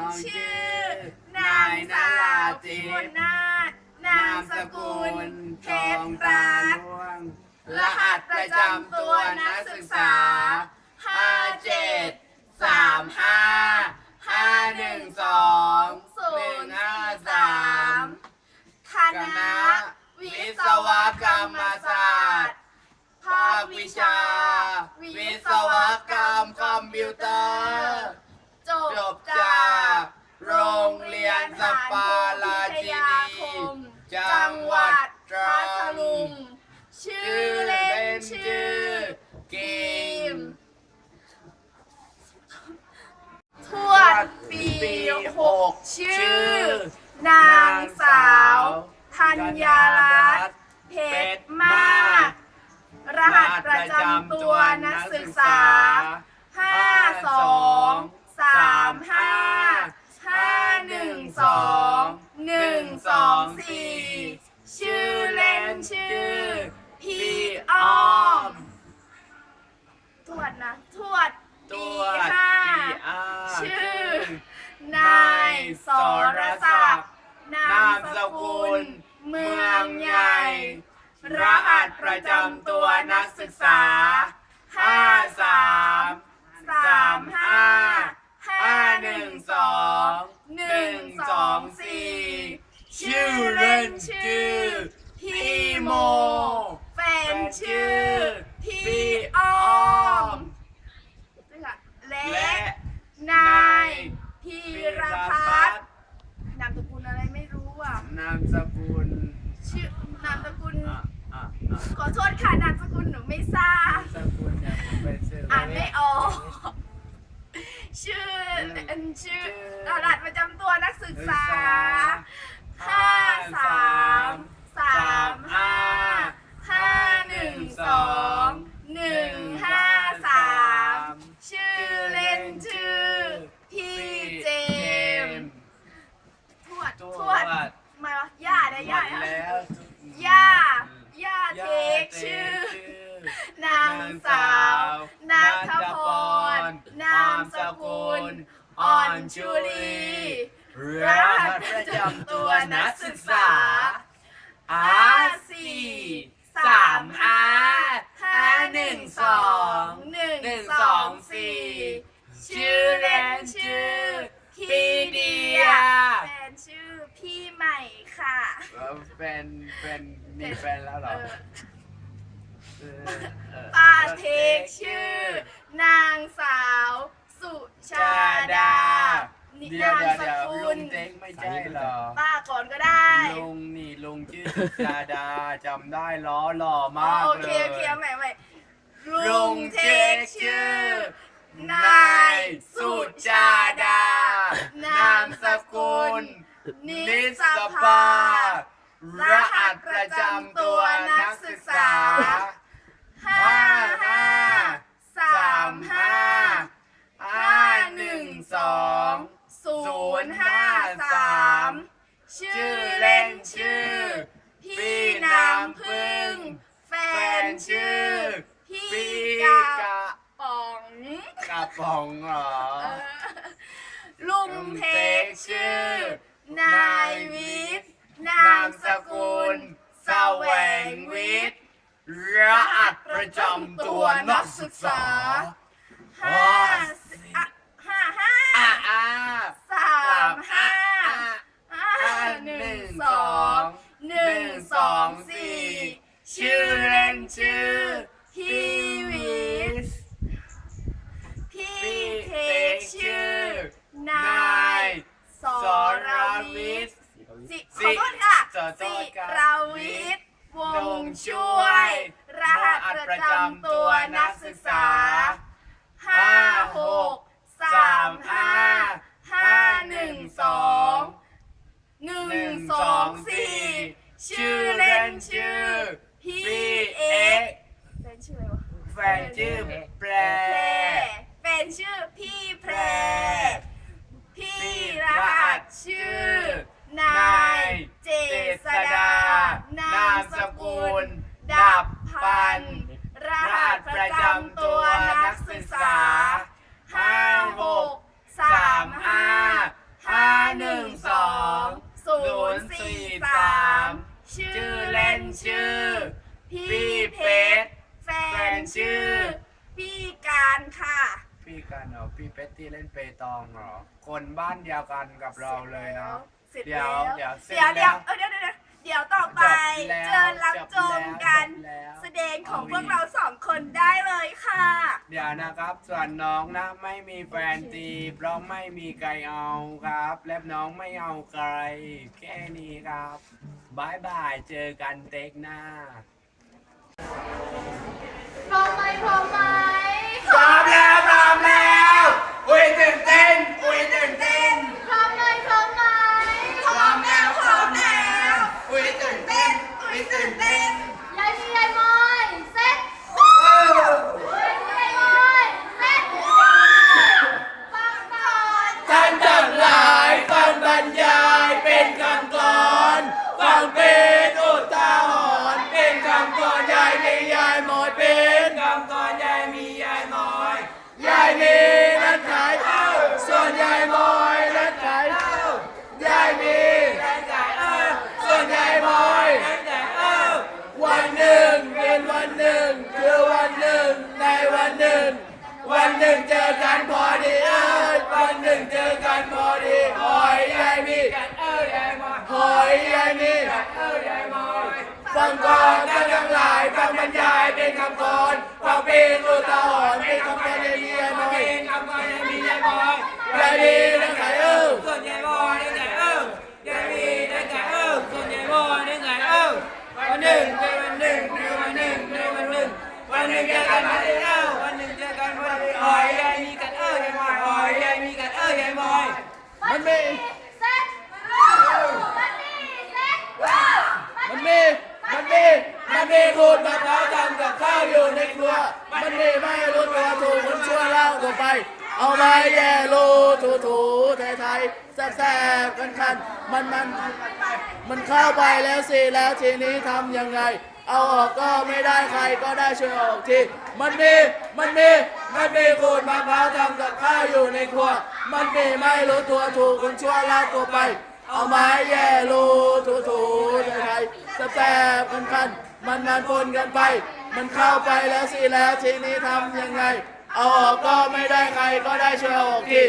องชื่อ นางสาวพิมลนาถนามสกุลเพรัตน์รหัสประจำตัวนักศึกษาห้าเจ็ดสามห้าห้าหนึ่งสองศูนย์สามคณะ วิศวกรรมศาสตร์ ภาควิชา วิศวกรรมคอมพิวเตอร์ จบจากโรงเรียนสปาราชินีจังหวัดพัทลุง ชื่อเล่นชื่อกิม ทวด ปีหกชื่อ นางสาว ธัญญารัตน์เพชรมาก รหัสประจำตัวนักศึกษา ห้าสองสามห้าห้าหนึ่งสองหนึ่งสองสี่ชื่อเล่นชื่อ พี่อ้อม ทวดนะ ทวดปีห้าชื่อ นายสรศักดิ์นามสกุล เมืองใหญ่ รหัสประจำตัวนักศึกษา 53 ชื่อ นางสาว นัทพร นามสกุล อ่อนชุลีรหัสประจำตัวนักศึกษาห้าสี่สามห้าห้าหนึ่งสองหนึ่งสองสี่ชื่อเล่นชื่อ พี่เดียแฟนชื่อพี่ใหม่ค่ะ แล้วแฟนแฟนมีแฟนแล้วเหรเอออเออเออ ป้าเทคชื่อ นางสาว สุชาดา นิเดี๋ยวนามเดี๋ยวสเดี๋ยวกุลุลงเจ๊งไม่ใช่เหรอ ป้าก่อนก็ได้ ลุงนี่ลุงชื่อสุชาดาจำได้ล้อหล่อมากโอเลเคย โอเคเอาใหม่เอาใหม่ลุงเทคชื่อ นายสุชาดา นามสกุล นิสภารหัสประจำตัวนักศึกษา ห้าห้าสามห้าห้าหนึ่งสองศูนย์ห้าสามชื่อเล่นชื่อ พี่น้ำพึ่ง แฟ นชื่อ พี่ปีกากะป๋องกระป๋องเหรอเออลุงเทคชื่อ นายวิทย์นามสกุลแสวงวิทย์รหัสประจำตัวนักศึกษาห้าอะห้าห้าอ่าอ่าสามห้า ห้าหนึ่งสอง ชื่อเล่นชื่อพี่วิทย์พี่เทคชื่อนายสรวิทย์สิขอโทษค่ะขอโทสิษครับราวิทย์วงช่วย รหัสประจำตัวนักศึกษาห้าหกสามห้าห้าหนึ่งสองหนึ่งสองสี่ชื่อเล่นชื่อ พี่เอ็กซ์แฟนชื่ออะไรวะแฟนชื่อแปรแพรแฟนชื่อพี่แพรพี่รหัสชื่อนายเจษดา ชื่อ พี่เพชรแฟนชื่อ พี่การค่ะ พี่การเหรอพี่เพชรที่เล่นเปตองเหรอคนบ้านเดียวกันกับเราเลยนะ เสร็เดี๋ยวเดี๋ยวเดี๋ยวเดี๋ยวเดี๋ยวเดี๋ยวต่อไปเจอรับจมกันแแสดงของพวกเราสองคนได้เลยค่ะ เดี๋ยวนะครับส่วนน้องนะไม่มีแฟนตีเพราะไม่มีใครเอาครับ และน้องไม่เอาใคร แค่นี้ครับ บายบาย เจอกันเต็กหน้า พร้อมไหมพร้อมไหม แซ่บแซ่บกันคันมันมันมันเข้าไปแล้วสิแล้วทีนี้ทำยังไง เอาออกก็ไม่ได้ใครก็ได้ช่วยออกทีมันมีมันมีมันมีขูดมะพร้าวทำกับข้าวอยู่ในครัว มันมีไม่รู้ตัวถูกคนชั่วล่าตัวไป เอาไม้แย่รูถูถูไทยไทยแซ่บแซ่บกันคันมันมันปนกันไป มันเข้าไปแล้วสิแล้วทีนี้ทำยังไง เอาออกก็ไม่ได้ใครก็ได้ช่วยออกที